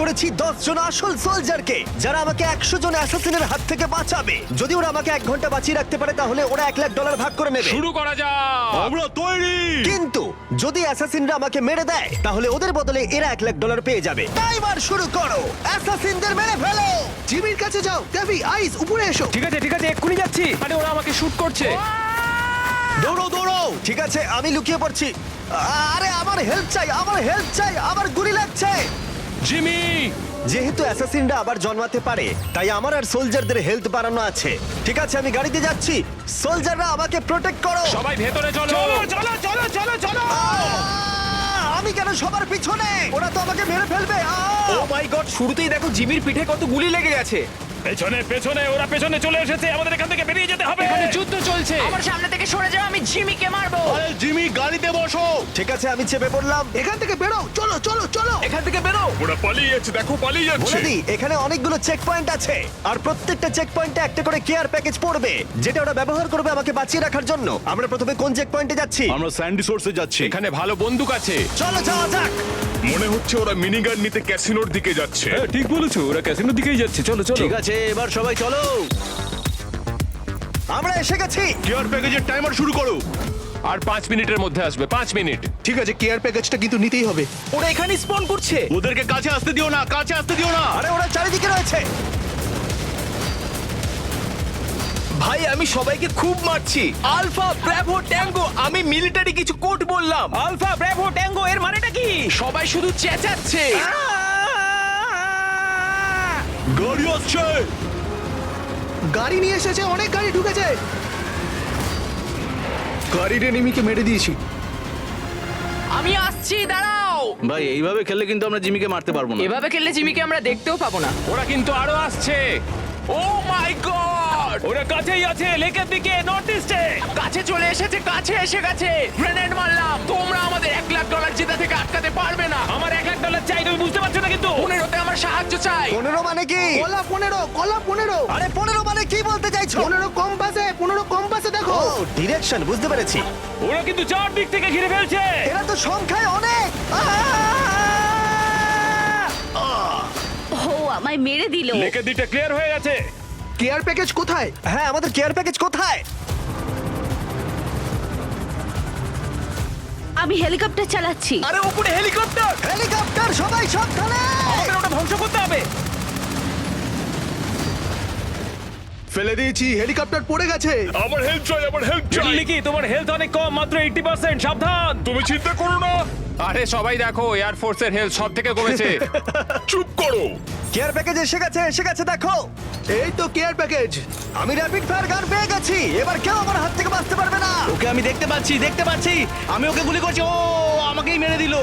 করেছি দশ জন আসল সোলজারকে যারা আমাকে একশো জন অ্যাসাসিনের হাত থেকে বাঁচাবে। যদি ওরা আমাকে এক ঘণ্টা বাঁচিয়ে রাখতে পারে তাহলে ওরা এক লাখ ডলার ভাগ করে নেবে। শুরু করা যাক। আমরা তৈরি। কিন্তু যদি অ্যাসাসিনরা আমাকে মেরে দেয় তাহলে ওদের বদলে এরা এক লাখ ডলার পেয়ে যাবে। টাইমার শুরু করো। অ্যাসাসিনদের মেরে ফেলো। জিমির কাছে যাও। দেবি আইস উপরে এসো। ঠিক আছে ঠিক আছে এক্ষুনি যাচ্ছি। আরে ওরা আমাকে শুট করছে। দৌড়ো দৌড়ো। ঠিক আছে আমি লুকিয়ে পড়ছি। আরে আমার হেল্প চাই আমার হেল্প চাই আমার গুলি লাগছে। জিমি! যেহেতু অ্যাসাসিনরা আবার জন্মাতে পারে তাই আমার আর সোলজারদের হেলথ বাড়ানো আছে। ঠিক আছে আমি গাড়িতে যাচ্ছি। সোলজাররা আমাকে প্রোটেক্ট করো। সবাই ভেতরে চলো! চলো চলো চলো চলো আহ! আমি কেন সবার পিছনে? ওরা তো আমাকে মেরে ফেলবে। ও মাই গড শুরুতেই দেখো জিমির পিঠে কত গুলি লেগে গেছে। পেছনে পেছনে ওরা পেছনে চলে এসেছে আমাদের এখান থেকে বেরিয়ে যেতে হবে। এখানে যুদ্ধ চলছে। আমার সামনে থেকে সরে যাও আমি জিমিকে মারবো। আরে জিমি গাড়িতে বসো। ঠিক আছে আমি চেপে পড়লাম। এখান থেকে বেরো চলো চলো চলো। এখান থেকে বেরো ওরা পালিয়ে যাচ্ছে দেখো পালিয়ে যাচ্ছে বলে দিই এখানে অনেকগুলো চেক পয়েন্ট আছে। আর প্রত্যেকটা চেক পয়েন্টে একটা করে কেয়ার প্যাকেজ পড়বে যেটা ওরা ব্যবহার করবে আমাকে বাঁচিয়ে রাখার জন্য। আমরা প্রথমে কোন চেক পয়েন্টে যাচ্ছি? আমরা স্যান্ডি সোর্সে যাচ্ছি। এখানে ভালো বন্দুক আছে। চলো যাওয়া যাক। মনে হচ্ছে ওরা মিনিগান নিতে ক্যাসিনোর দিকে যাচ্ছে। হ্যাঁ ঠিক বলেছ ওরা ক্যাসিনোর দিকেই যাচ্ছে। চলো চলো। ঠিক আছে এবার সবাই চলো। আমরা এসে গেছি। কেয়ার প্যাকেজের টাইমার শুরু করো। আর পাঁচ মিনিটের মধ্যে আসবে পাঁচ মিনিট। ঠিক আছে কেয়ার প্যাকেজটা কিন্তু নিতেই হবে। ওরা এখানে স্পন করছে। ওদেরকে কাছে আসতে দিও না কাছে আসতে দিও না। আরে ওরা চারিদিকে রয়েছে। ভাই আমি সবাইকে খুব মারছি। আলফা ব্র্যাভো ট্যাঙ্গো আমি মিলিটারি কিছু কোড বললাম। আলফা ব্র্যাভো ট্যাঙ্গো এর মানেটা কি? সবাই শুধু চেঁচাচ্ছে। গাড়ি আসছে। গাড়ি নিয়ে এসেছে অনেক গাড়ি ঢুকেছে। গাড়ির এনিমিকে মেরে দিয়েছি। আমি আসছি দাঁড়াও। ভাই এইভাবে খেললে কিন্তু আমরা জিমিকে মারতে পারব না। এভাবে খেললে জিমিকে আমরা দেখতেও পাবো না। ওরা কিন্তু আরও আসছে। ও মাই গড ওরা কাছেই আছে লেকের দিকে নর্থ ইস্টে কাছে চলে এসেছে কাছে এসে গেছে। গ্রেনেড মারলাম। তোমরা আমাদের এক লাখ ডলার জেতা থেকে আটকাতে পারবে না। আমার এক লাখ ডলার চাই তুমি বুঝতে পারছ না কিন্তু? পনেরোতে আমার সাহায্য চাই। পনেরো মানে কি? কলা পনেরো কলা পনেরো। আরে পনেরো মানে কি বলতে চাইছো? পনেরো কম পাশে পনেরো কম পাশে দেখো। ও ডিরেকশন বুঝতে পেরেছি। ওরা কিন্তু চার দিক থেকে ঘিরে ফেলছে। এরা তো সংখ্যায় অনেক। ও আমায় মেরে দিল। লেকের দিকটা ক্লিয়ার হয়ে গেছে। কেয়ার প্যাকেজ কোথায়? হ্যাঁ আমাদের কেয়ার প্যাকেজ কোথায়? আমি হেলিকপ্টার চালাচ্ছি। আরে উপরে হেলিকপ্টার! হেলিকপ্টার সবাই সাবধানে! আমাদের ওটা ধ্বংস করতে হবে! ফেলে দিয়েছি হেলিকপ্টার পড়ে গেছে। আমার হেল্প চাই আমার হেল্প চাই। লিকি তোমার হেলথ অনেক কম মাত্র এইটি পার্সেন্ট সাবধান! তুমি চিন্তা করো না। আরে সবাই দেখো এয়ার ফোর্সের হেলথ সব থেকে কমেছে। চুপ করো। কেয়ার প্যাকেজ এসে গেছে এসে গেছে দেখো। এই তো কেয়ার প্যাকেজ আমি র্যাপিড ফায়ার গান পেয়ে গেছি এবার কেউ আমার হাত থেকে বাঁচতে পারবে না। ওকে আমি দেখতে পাচ্ছি দেখতে পাচ্ছি। আমি ওকে গুলি করছি ও আমাকেই মেরে দিল।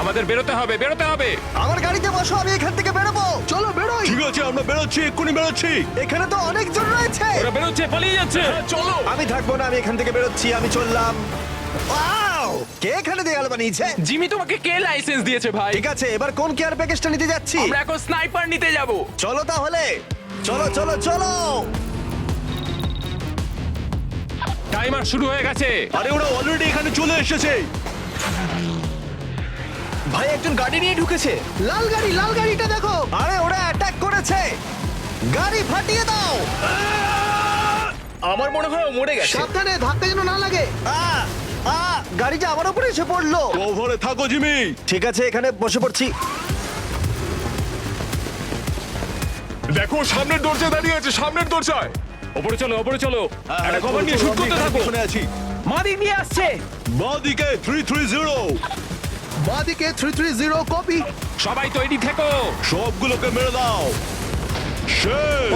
আমাদের বেরোতে হবে বেরোতে হবে। আমার গাড়িতে বসো আমি এখান থেকে বেরোবো। চলো বেরোই। ঠিক আছে আমরা বেরোচ্ছি এক্ষুনি বেরোচ্ছি। এখানে তো অনেকজন রয়েছে। ওরা বেরোচ্ছে পালিয়ে যাচ্ছে। চলো। আমি থাকব না আমি এখান থেকে বেরোচ্ছি আমি চললাম। Wow! কে এখানে দেয়াল বানিয়েছে? জিমি তোমাকে কে লাইসেন্স দিয়েছে ভাই? ঠিক আছে এবার কোন কেয়ার প্যাকেজটা নিতে যাচ্ছি? আমরা এখন স্নাইপার নিতে যাব। চলো তাহলে। চলো চলো চলো। টাইমার শুরু হয়ে গেছে। আরে ওরা অলরেডি এখানে চলে এসেছে। ভাই একজন গাড়ি নিয়ে ঢুকেছে। লাল গাড়ি লাল গাড়িটা দেখো। আরে ওরা অ্যাটাক করেছে। গাড়ি ফাটিয়ে দাও। আমার মনে হয় ও মরে গেছে। সাবধানে ধাক্কা যেন না লাগে। আ, আ, গাড়িটা আমার উপরে এসে পড়ল। কভারে থাকো জিমি। ঠিক আছে এখানে বসে পড়ছি। দেখো সামনের দরজায় দাঁড়িয়ে আছে সামনের দরজায়। ওপরে চলো ওপরে চলো। একটা কভার নিয়ে শুট করতে থাকো। আছি। মাদিক নিয়ে আসছে। বাদিকে থ্রি থ্রি জিরো বাদিকে থ্রি থ্রি জিরো কপি। সবাই তৈরি থেকো। সবগুলোকে মেরে দাও।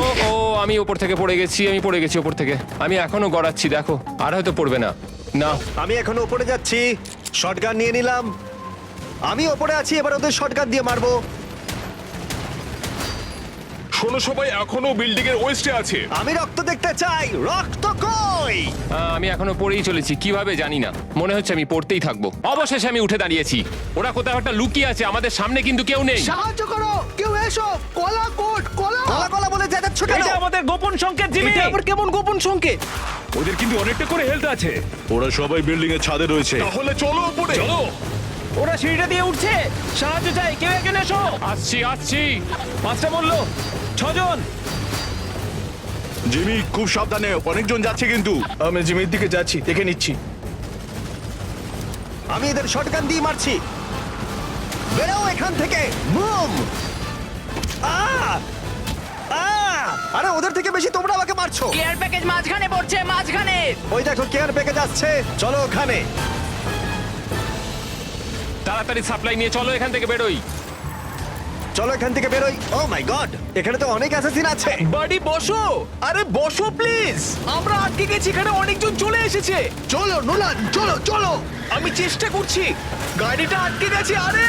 ও ও আমি ওপর থেকে পড়ে গেছি আমি পড়ে গেছি ওপর থেকে। আমি এখনও গড়াচ্ছি দেখো। আর হয়তো পড়বে না। না। আমি এখন ওপরে যাচ্ছি। শটগান নিয়ে নিলাম। আমি ওপরে আছি, এবার ওদের শটগান দিয়ে মারবো। শোনো সবাই এখনও বিল্ডিং এর ওয়েস্টে আছে। আমি রক্ত দেখতে চাই রক্ত কই? আহ, আমি এখনও পড়েই চলেছি কীভাবে জানি না। মনে হচ্ছে আমি পড়তেই থাকব। অবশেষে আমি উঠে দাঁড়িয়েছি। ওরা কোথাও একটা লুকিয়ে আছে আমাদের সামনে কিন্তু কেউ নেই। সাহায্য করো কেউ এসো। কলা কোট কলা। কলা কলা বলে যাচ্ছ কেন? এটা আমাদের গোপন সংকেত জিমি। এটা আবার কেমন গোপন সংকেত? ওদের কিন্তু অনেকটা করে হেলথ আছে। ওরা সবাই বিল্ডিং এর ছাদে রয়েছে। তাহলে চলো উপরে। চলো। ওরা সিঁড়িটা দিয়ে উঠছে। সাহায্য চাই কেউ একজন এসো। আসছি আসছি। পাঁচটা বলল ছজন। জিমি খুব সাবধানে অনেকজন যাচ্ছে কিন্তু। আমি জিমির দিকে যাচ্ছি দেখে নিচ্ছি। আমি এদের শটগান দিয়ে মারছি। বেরো এখান থেকে বুম আরে ওদের থেকে বেশি তোমরা আমাকে মারছো। কেয়ার প্যাকেজ মাঝখানে পড়ছে মাঝখানে। ওই দেখো কেয়ার প্যাকেজ আসছে। চলো ওখানে। তাড়াতাড়ি সাপ্লাই নিয়ে চলো এখান থেকে বেরোই। চলো এখান থেকে বেরোই। ও মাই গড এখানে তো অনেক অ্যাসাসিন আছে। বাড়ি বসো। আরে বসো প্লিজ আমরা আটকে গেছি এখানে অনেকজন চলে এসেছে। চলো নোলান চলো চলো। আমি চেষ্টা করছি। গাড়িটা আটকে গেছে আরে!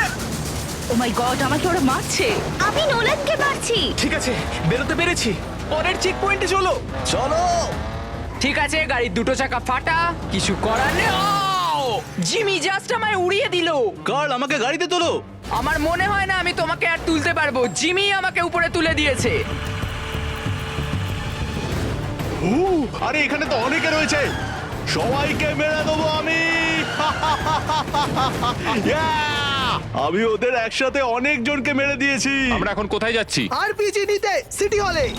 ও মাই গড আমাকে ওরা মারছে। আমি নোলানকে মারছি। ঠিক আছে বেরোতে পেরেছি। পরের চেক পয়েন্টে চলো। চলো! ঠিক আছে গাড়ির দুটো চাকা ফাটা কিছু করার নেই! জিমি জাস্ট আমায় উড়িয়ে দিল। কার্ল আমাকে গাড়িতে তোলো। আমার মনে হয় না আমি তোমাকে আর তুলতে পারব। জিমি আমাকে উপরে তুলে দিয়েছে। উ, আরে এখানে তো অনেকে রয়েছে। সবাইকে মেরে দেবো আমি। Yeah! আমি ওদের একসাথে অনেক জনকে মেরে দিয়েছি। আমরা এখন কোথায় যাচ্ছি? আরপিজি নিতে সিটি হলে।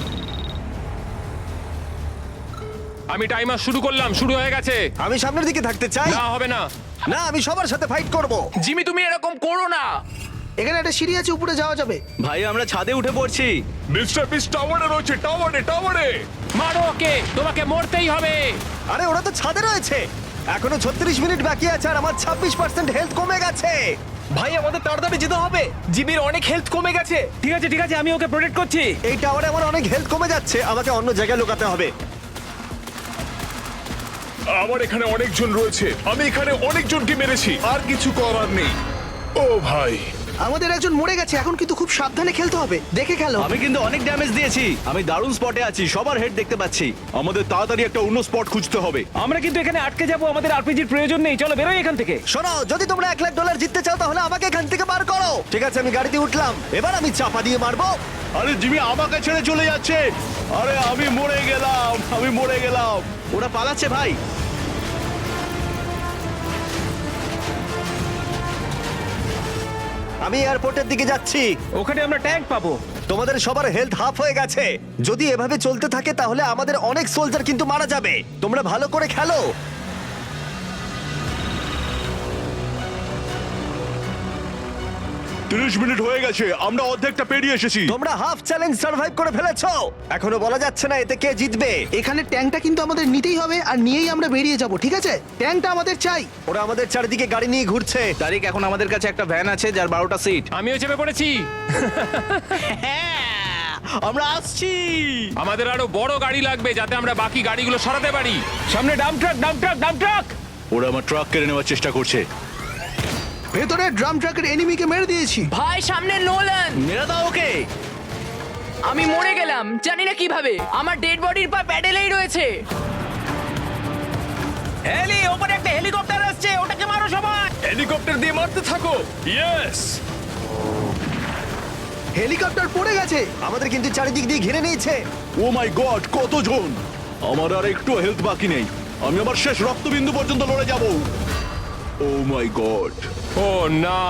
আমি টাইমার শুরু করলাম শুরু হয়ে গেছে। আমি সামনের দিকে থাকতে চাই। না হবে না। না আমি সবার সাথে ফাইট করব। জিমি তুমি এরকম করো না। এখানে একটা সিঁড়ি আছে উপরে যাওয়া যাবে। ভাই আমরা ছাদে উঠে পড়ছি। মিস্টার বিস টাওয়ারে রয়েছে টাওয়ারে টাওয়ারে মারো ওকে তোমাকে মরতেই হবে। আরে ওরা তো ছাদে রয়েছে। এখনও 36 মিনিট বাকি আছে আর আমার 26% হেলথ কমে গেছে। ভাই আমাদের তাড়াতাড়ি যেতে হবে। জিমির অনেক হেলথ কমে গেছে। ঠিক আছে ঠিক আছে আমি ওকে প্রোটেক্ট করছি। এই টাওয়ারে আমার অনেক হেলথ কমে যাচ্ছে। আমাকে অন্য জায়গায় লুকাতে হবে। আমার এখানে অনেকজন রয়েছে। আমি এখানে অনেকজনকে মেরেছি। আর কিছু করার নেই। ও ভাই। আমাদের একজন মরে গেছে এখন কিন্তু খুব সাবধানে খেলতে হবে। দেখে খেলো। আমি কিন্তু অনেক ড্যামেজ দিয়েছি। আমি দারুণ স্পটে আছি সবার হেড দেখতে পাচ্ছি। আমাদের তাড়াতাড়ি একটা অন্য স্পট খুঁজতে হবে। আমরা কিন্তু এখানে আটকে যাব আমাদের আরপিজির প্রয়োজন নেই। চলো বেরোই এখান থেকে। শোনো যদি তোমরা এক লাখ ডলার জিততে চাও তাহলে আমাকে এখান থেকে বার করো। ঠিক আছে আমি গাড়িতে উঠলাম। এবার আমি চাপা দিয়ে মারবো। আরে জিমি আমাকে ছেড়ে চলে যাচ্ছে। আরে আমি মরে গেলাম আমি মরে গেলাম। ওরা পালাচ্ছে ভাই। আমি এয়ারপোর্টের দিকে যাচ্ছি। ওখানে আমরা ট্যাঙ্ক পাবো। তোমাদের সবার হেলথ হাফ হয়ে গেছে। যদি এভাবে চলতে থাকে তাহলে আমাদের অনেক সোলজার কিন্তু মারা যাবে। তোমরা ভালো করে খেলো। তিরিশ মিনিট হয়ে গেছে আমরা অর্ধেকটা পেরিয়ে এসেছি। তোমরা হাফ চ্যালেঞ্জ সার্ভাইভ করে ফেলেছো। এখনও বলা যাচ্ছে না এতে কে জিতবে। এখানে ট্যাঙ্কটা কিন্তু আমাদের নিতেই হবে আর নিয়েই আমরা বেরিয়ে যাব ঠিক আছে? ট্যাঙ্কটা আমাদের চাই। ওরা আমাদের চারিদিকে গাড়ি নিয়ে ঘুরছে। তারিখ এখন আমাদের কাছে একটা ভ্যান আছে যার বারোটা সিট আমিও চেপে পড়েছি। আমরা আসছি। আমাদের আরও বড় গাড়ি লাগবে যাতে আমরা বাকি গাড়িগুলো সরাতে পারি। সামনে dump truck dump truck dump truck ওরা আমার ট্রাক কেড়ে নেওয়ার চেষ্টা করছে। ভেতরে ড্রাম ট্রাকের এনিমিকে মেরে দিয়েছি। ভাই সামনে নোলান। মেরে দাও ওকে। আমি মরে গেলাম জানি না কীভাবে। আমার ডেড বডির পা প্যাডেলেই রয়েছে। হেলি ওপরে একটা হেলিকপ্টার আসছে ওটাকে মারো সবাই। হেলিকপ্টার দিয়ে মারতে থাকো। ইয়েস হেলিকপ্টার পড়ে গেছে। আমাদের কিন্তু চারিদিক দিয়ে ঘিরে নিয়েছে। ও মাই গড কতজন আমার আর একটু হেলথ বাকি নেই। আমি আমার শেষ রক্তবিন্দু পর্যন্ত লড়ে যাব। ও মাই গড ও না।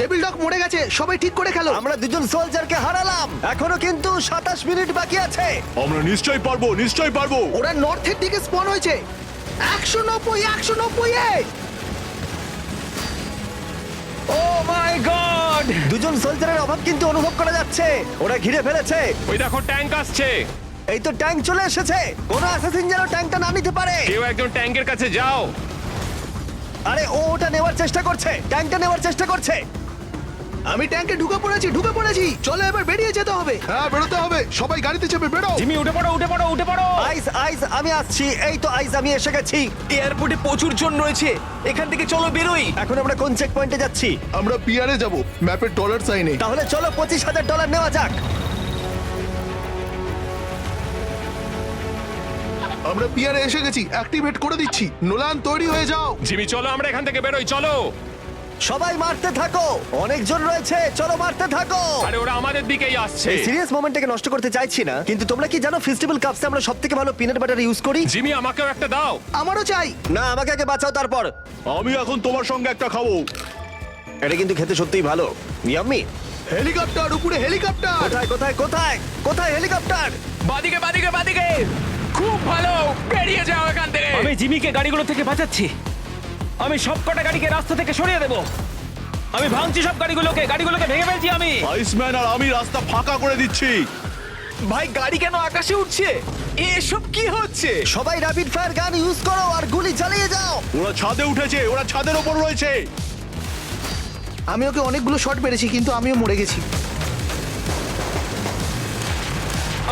ডেভিল ডগ মরে গেছে সবাই ঠিক করে খেলো। আমরা দুজন সোলজারকে হারালাম এখনও কিন্তু সাতাশ মিনিট বাকি আছে। আমরা নিশ্চয়ই পারব নিশ্চয়ই পারব। ওরা নর্থের দিকে স্পন হয়েছে। একশো নব্বই একশো নব্বই ও মাই গড দুজন সোলজারের অভাব কিন্তু অনুভব করা যাচ্ছে। ওরা ঘিরে ফেলেছে। ওই দেখো ট্যাঙ্ক আসছে। এই তো ট্যাঙ্ক চলে এসেছে। কোনো অ্যাসাসিন যেন ট্যাঙ্কটা না নিতে পারে। কেউ একজন ট্যাঙ্কের কাছে যাও। আরে ও ওটা নেওয়ার চেষ্টা করছে। ট্যাঙ্কটা নেওয়ার চেষ্টা করছে। আমি ট্যাঙ্কে ঢুকে পড়েছি ঢুকে পড়েছি। চলো এবার বেরিয়ে যেতে হবে। হ্যাঁ বেরোতে হবে। সবাই গাড়িতে চেপে বেরো। জিমি উঠে পড়ো উঠে পড়ো উঠে পড়ো। আইস আইস আমি আসছি। এই তো আইস আমি এসে গেছি। এয়ারপোর্টে প্রচুর জন রয়েছে। এখান থেকে চলো বেরোই। এখন আমরা কোন চেক পয়েন্টে যাচ্ছি? আমরা পিয়ারে যাব ম্যাপের ডলার সাইনে তাহলে চলো পঁচিশ হাজার ডলার নেওয়া যাক। আমরা পিয়ারে এসে গেছি অ্যাক্টিভেট করে দিচ্ছি। নোলান তৈরি হয়ে যাও। জিমি চলো আমরা এখান থেকে বেরোই চলো। সবাই মারতে থাকো। অনেকজন রয়েছে চলো মারতে থাকো। আরে ওরা আমাদের দিকেই আসছে। এই সিরিয়াস মোমেন্টটাকে নষ্ট করতে চাইছি না কিন্তু তোমরা কি জানো ফেস্টিভ্যাল কাপসে আমরা সবথেকে ভালো পিনাট বাটার ইউজ করি? জিমি আমাকেও একটা দাও। আমারও চাই। না আমাকে আগে বাঁচাও তারপর। আমি এখন তোমার সঙ্গে একটা খাব। এটা কিন্তু খেতে সত্যিই ভালো। ইয়াম্মি হেলিকপ্টার উপরে হেলিকপ্টার কোথায় কোথায় কোথায়? কোথায় হেলিকপ্টার বাদিকে বাদিকে বাদিকে! খুব ভালো। বেরিয়ে যাও এখান থেকে। আমি জিমিকে গাড়িগুলো থেকে বাঁচাচ্ছি। আমি সবকটা গাড়িকে রাস্তা থেকে সরিয়ে দেব। আমি ভাঙছি সব গাড়িগুলোকে গাড়িগুলোকে ভেঙে ফেলছি আমি। আইসম্যান আর আমি রাস্তা ফাঁকা করে দিচ্ছি। ভাই গাড়ি কেন আকাশে উঠছে? এসব কি হচ্ছে? সবাই র্যাপিড ফায়ার গান ইউজ করো আর গুলি চালিয়ে যাও। ওরা ছাদে উঠেছে ওরা ছাদের ওপর রয়েছে। আমি ওকে অনেকগুলো শট মেরেছি কিন্তু আমিও মরে গেছি।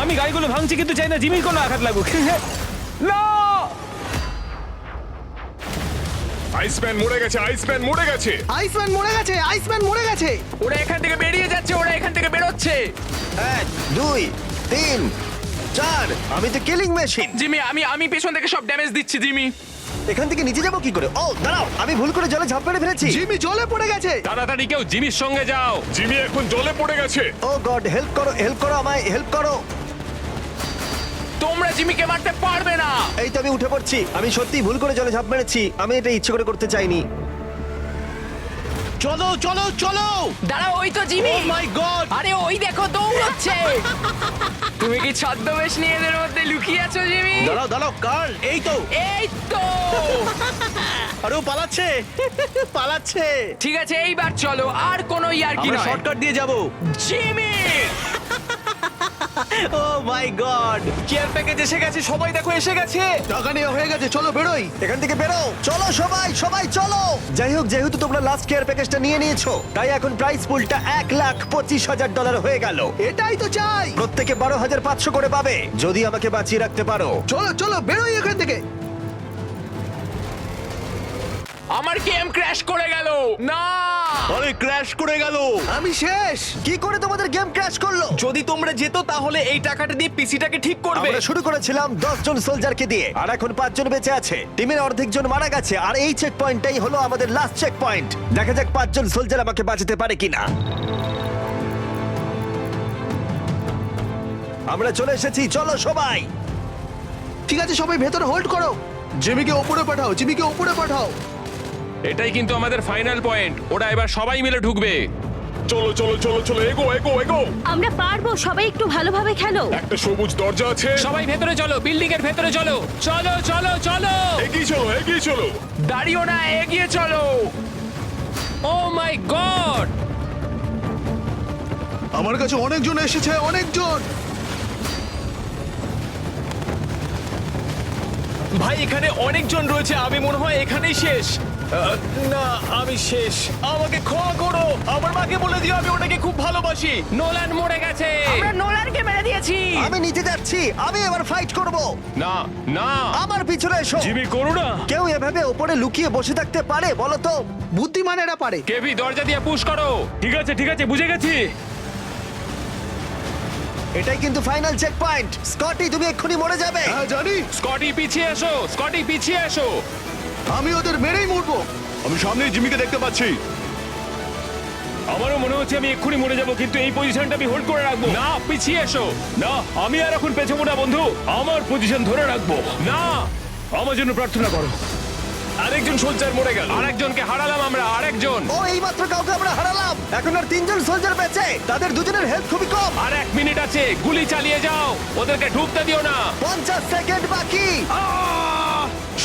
আমি গাড়িগুলো ভাঙছি কিন্তু চাই না জিমির কোনো আঘাত লাগুক। না! আইসম্যান মরে গেছে আইসম্যান মরে গেছে। আইসম্যান মরে গেছে আইসম্যান মরে গেছে। ওরা এখান থেকে বেরিয়ে যাচ্ছে ওরা এখান থেকে বেরোচ্ছে। এক দুই তিন চার আমি তো কিলিং মেশিন জিমি আমি আমি পেছন থেকে সব ড্যামেজ দিচ্ছি জিমি। এখান থেকে নিচে যাব কি করে? ও দাঁড়াও আমি ভুল করে জলে ঝাঁপ মেরে ফেলেছি। জিমি জলে পড়ে গেছে। তাড়াতাড়ি কেউ জিমির সঙ্গে যাও। জিমি এখন জলে পড়ে গেছে। ও গড হেল্প করো হেল্প করো আমায় হেল্প করো। জিমিকে মারতে পারবে না। এই তো আমি উঠে পড়ছি। আমি সত্যি ভুল করে জলে ঝাঁপ মেরেছি। আমি এটা ইচ্ছে করে করতে চাইনি। চলো চলো চলো! দাঁড়াও ওই তো জিমি। মাই গড আরে ওই দেখো দৌড়চ্ছে। তুমি কি ছদ্মবেশ নিয়ে এদের মধ্যে লুকিয়ে আছো জিমি? দাঁড়াও দাঁড়াও কার্ল এই তো। এই তো। আরে ও পালাচ্ছে। পালাচ্ছে। ঠিক আছে এইবার চলো আর কোনো ইয়ার কি আমরা নয়। শর্টকাট দিয়ে যাব। Jimmy! Oh my god care package এসে গেছে সবাই দেখো এসে গেছে। টাকা নিয়ে হয়ে গেছে চলো বেরোই। এখান থেকে বেরো চলো সবাই সবাই চলো। যাই হোক যেহেতু তোমরা লাস্ট কেয়ার প্যাকেজটা নিয়ে নিয়েছো তাই এখন প্রাইস পুলটা এক লাখ পঁচিশ হাজার ডলার হয়ে গেল। এটাই তো চাই। প্রত্যেকে বারো হাজার পাঁচশো করে পাবে যদি আমাকে বাঁচিয়ে রাখতে পারো। চলো চলো বেরোই এখান থেকে। আমার গেম ক্র্যাশ করে গেল। না। আরে ক্র্যাশ করে গেল। আমি শেষ। কি করে তোমাদের গেম ক্র্যাশ করল? যদি তোমরা যেত তাহলে এই টাকাটা দিয়ে পিসিটাকে ঠিক করবে। আমরা শুরু করেছিলাম দশ জন সোলজারকে দিয়ে আর এখন পাঁচজন বেঁচে আছে। টিমের অর্ধেক জন মারা গেছে আর এই চেক পয়েন্টটাই হলো আমাদের লাস্ট চেক পয়েন্ট দেখা যাক পাঁচজন সোলজার আমাকে বাঁচাতে পারে কিনা। আমরা চলে এসেছি চলো সবাই। ঠিক আছে সবাই ভেতরে হোল্ড করো। জিমিকে ওপরে পাঠাও জিমিকে ওপরে পাঠাও। এটাই কিন্তু আমাদের ফাইনাল পয়েন্ট ওরা এবার সবাই মিলে ঢুকবে। চলো চলো চলো চলো এগো এগো এগো। আমরা পারব সবাই একটু ভালোভাবে খেলো। একটা সবুজ দরজা আছে। সবাই ভেতরে চলো বিল্ডিং এর ভেতরে চলো। চলো চলো চলো। এগিয়ে চলো এগিয়ে চলো। দাঁড়িও না এগিয়ে চলো। ও মাই গড আমার কাছে অনেকজন এসেছে অনেকজন। ভাই এখানে অনেকজন রয়েছে আমি মনে হয় এখানেই শেষ। না আমি শেষ। আমাকে ক্ষমা করো। আমার মাকে বলে দিও আমি ওটাকে খুব ভালোবাসি। নোলান মরে গেছে। আমরা নোলানকে মেরে দিয়েছি। আমি নিচে যাচ্ছি আমি এবার ফাইট করব। না না। আমার পিছনে এসো। জিমি করো না। কেউ এভাবে ওপরে লুকিয়ে বসে থাকতে পারে বলো তো? বুদ্ধিমানেরা পারে। কেভি দরজা দিয়ে পুশ করো। ঠিক আছে ঠিক আছে বুঝে গেছি। এটাই কিন্তু ফাইনাল চেক পয়েন্ট স্কটি তুমি এক্ষুনি মরে যাবে। হ্যাঁ জানি। স্কটি পিছিয়ে এসো। স্কটি পিছিয়ে এসো। আমি ওদের মেরেই মরবো। আমি সামনে জিমিকে দেখতে পাচ্ছি। আমারও মনে হচ্ছে আমি এক্ষুনি মরে যাব কিন্তু এই পজিশনটা আমি হোল্ড করে রাখব। না পিছিয়ে এসো। না আমি আর এখন পেছাবো না বন্ধু। আমার পজিশন ধরে রাখব। না। আমার জন্য প্রার্থনা করো। আরেকজন সোলজার মরে গেল। আরেকজনকে হারালাম আমরা আরেকজন। ও এইমাত্র কাউকে আমরা হারালাম। এখন আর তিনজন সোলজার বেঁচে। তাদের দুজনের হেলথ খুবই কম। আর এক মিনিট আছে গুলি চালিয়ে যাও। ওদেরকে ঢুকতে দিও না। পঞ্চাশ সেকেন্ড বাকি।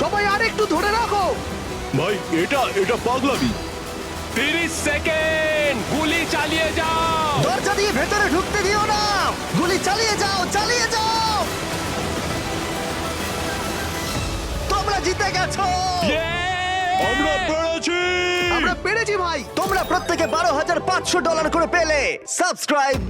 সবাই আর একটু ধরে রাখো। ভাই এটা এটা পাগলামি। তিরিশ সেকেন্ড গুলি চালিয়ে যাও। দরজা দিয়ে ভেতরে ঢুকতে দিও না। গুলি চালিয়ে যাও চালিয়ে যাও। তোমরা জিতে গেছো। আমরা পেরেছি। আমরা পেরেছি ভাই। তোমরা প্রত্যেকে বারো হাজার পাঁচশো ডলার করে পেলে। সাবস্ক্রাইব